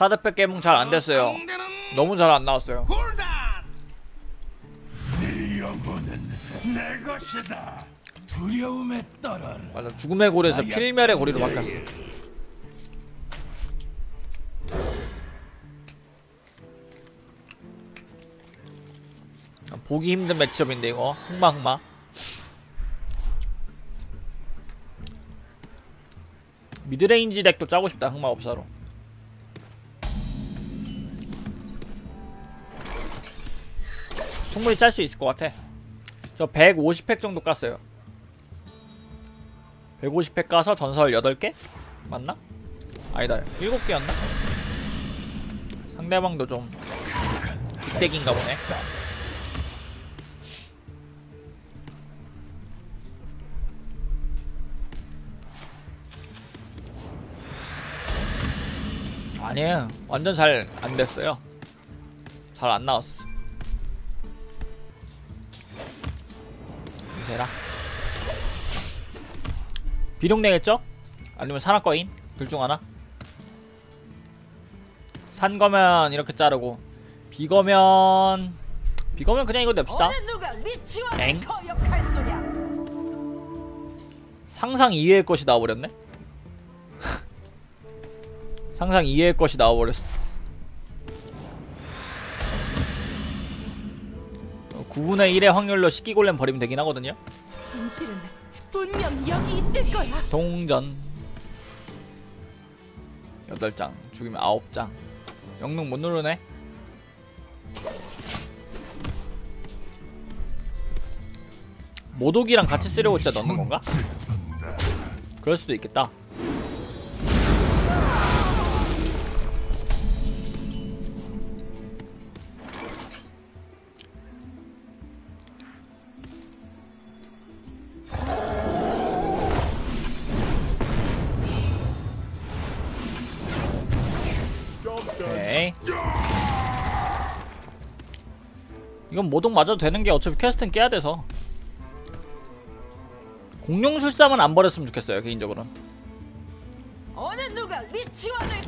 카드팩 게임 잘 안됐어요. 너무 잘 안나왔어요. 맞아 죽음의 고리에서 필멸의 고리로 바뀌었어. 보기 힘든 매치업인데 이거. 흑마흑마. 미드레인지 덱도 짜고 싶다 흑마 업사로 충분히 짤 수 있을 것 같아. 저 150팩 정도 깠어요. 150팩 까서 전설 8개? 맞나? 아니다. 7개였나? 상대방도 좀 빅덱인가 보네. 아니에요. 완전 잘 안됐어요. 잘 안나왔어 이세라 비룡 내겠죠? 아니면 산악거인? 둘 중 하나? 산 거면 이렇게 자르고 비거면 비거면 그냥 이거 냅시다 네 엥? 상상 이외의 것이 나와버렸네? 상상 이외의 것이 나와버렸어 9분의 1의 확률로 식기골렘 버리면 되긴 하거든요. 진실은 분명 여기 있을 거야. 동전. 8장 죽이면 9장. 영능 못 누르네. 모독이랑 같이 쓰려고 진짜 넣는 건가? 그럴 수도 있겠다 이건 모독 맞아도 되는 게 어차피 퀘스트는 깨야 돼서. 공룡술사만 안 버렸으면 좋겠어요 개인적으로는.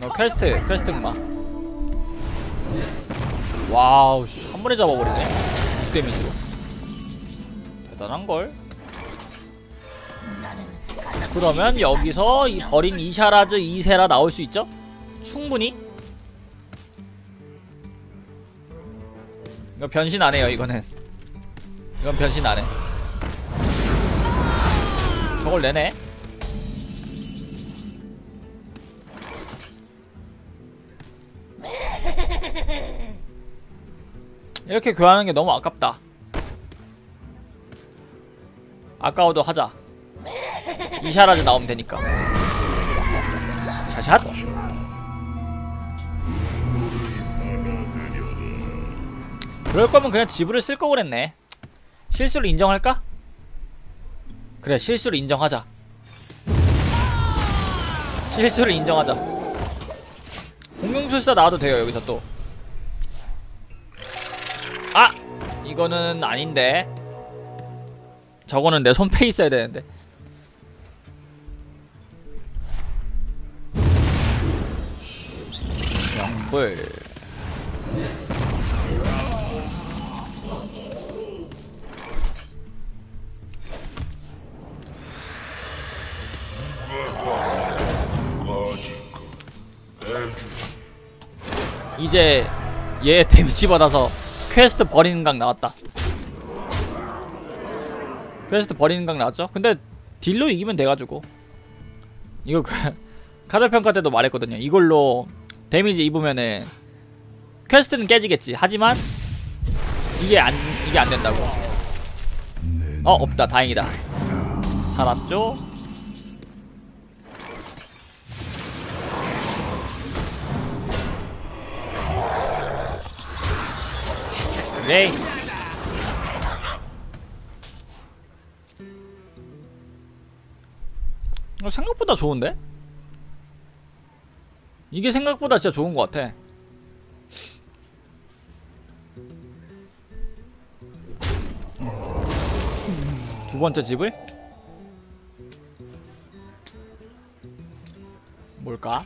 어, 퀘스트 소냐? 퀘스트 마. 와우 씨, 한 번에 잡아버리네. 6 데미지로. 대단한걸. 그러면 여기서 이 버린 이샤라즈 이세라 나올 수 있죠? 충분히 이거 변신 안 해요 이거는. 이건 변신 안해. 저걸 내네? 이렇게 교환하는 게 너무 아깝다. 아까워도 하자. 이샤라즈 나오면 되니까. 샷샷 그럴 거면 그냥 지불을 쓸 거 그랬네. 실수를 인정할까? 그래 실수를 인정하자. 실수를 인정하자. 공룡술사 나와도 돼요 여기서 또. 아! 이거는 아닌데. 저거는 내 손패 있어야 되는데. 영불 이제 얘 데미지 받아서 퀘스트 버리는 각 나왔다. 퀘스트 버리는 각 나왔죠? 근데 딜로 이기면 돼가지고. 이거 그 카드 평가 때도 말했거든요. 이걸로 데미지 입으면은 퀘스트는 깨지겠지. 하지만 이게 안 이게 안 된다고. 어 없다. 다행이다. 살았죠? 네. 어, 생각보다 좋은데? 이게 생각보다 진짜 좋은 것 같아. 두 번째 집을? 뭘까?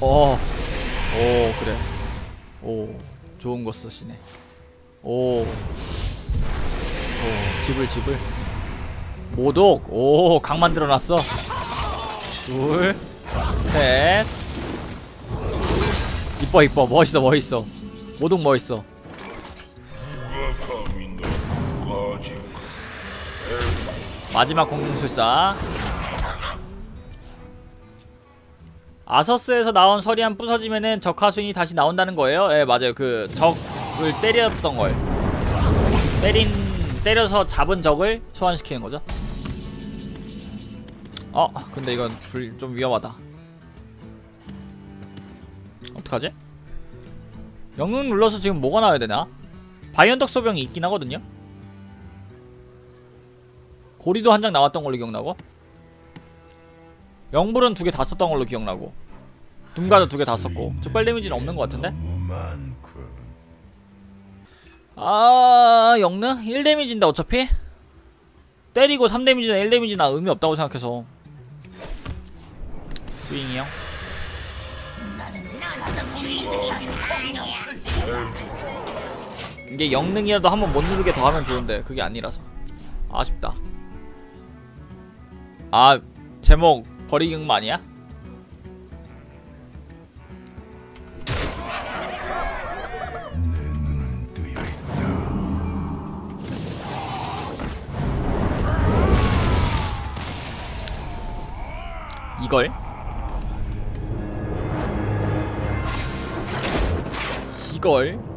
어. 오 그래. 오 좋은 거 쓰시네. 오. 오 집을 집을. 모독. 오 강 만들어놨어. 둘, 셋. 이뻐 이뻐 멋있어 멋있어. 모독 멋있어. 마지막 공룡술사 아서스에서 나온 서리안 부서지면은 적 하수인이 다시 나온다는 거예요? 예 맞아요. 그 적을 때렸던 걸. 때린 때려서 잡은 적을 소환시키는 거죠? 어 근데 이건 불, 좀 위험하다. 어떡하지? 영능 눌러서 지금 뭐가 나와야 되나? 바이언덕 소병이 있긴 하거든요? 고리도 한 장 나왔던 걸로 기억나고? 영불은 두 개 다 썼던 걸로 기억나고 둠가도 두개 다 썼고. 즉발 데미지는 없는 것 같은데? 많군. 아 영능? 1 데미지인데 어차피? 때리고 3 데미지나 1 데미지나 의미 없다고 생각해서. 스윙이 형. 이게 영능이라도 한 번 못 누르게 더 하면 좋은데 그게 아니라서. 아쉽다. 아 제목 아니야? 이걸? 이걸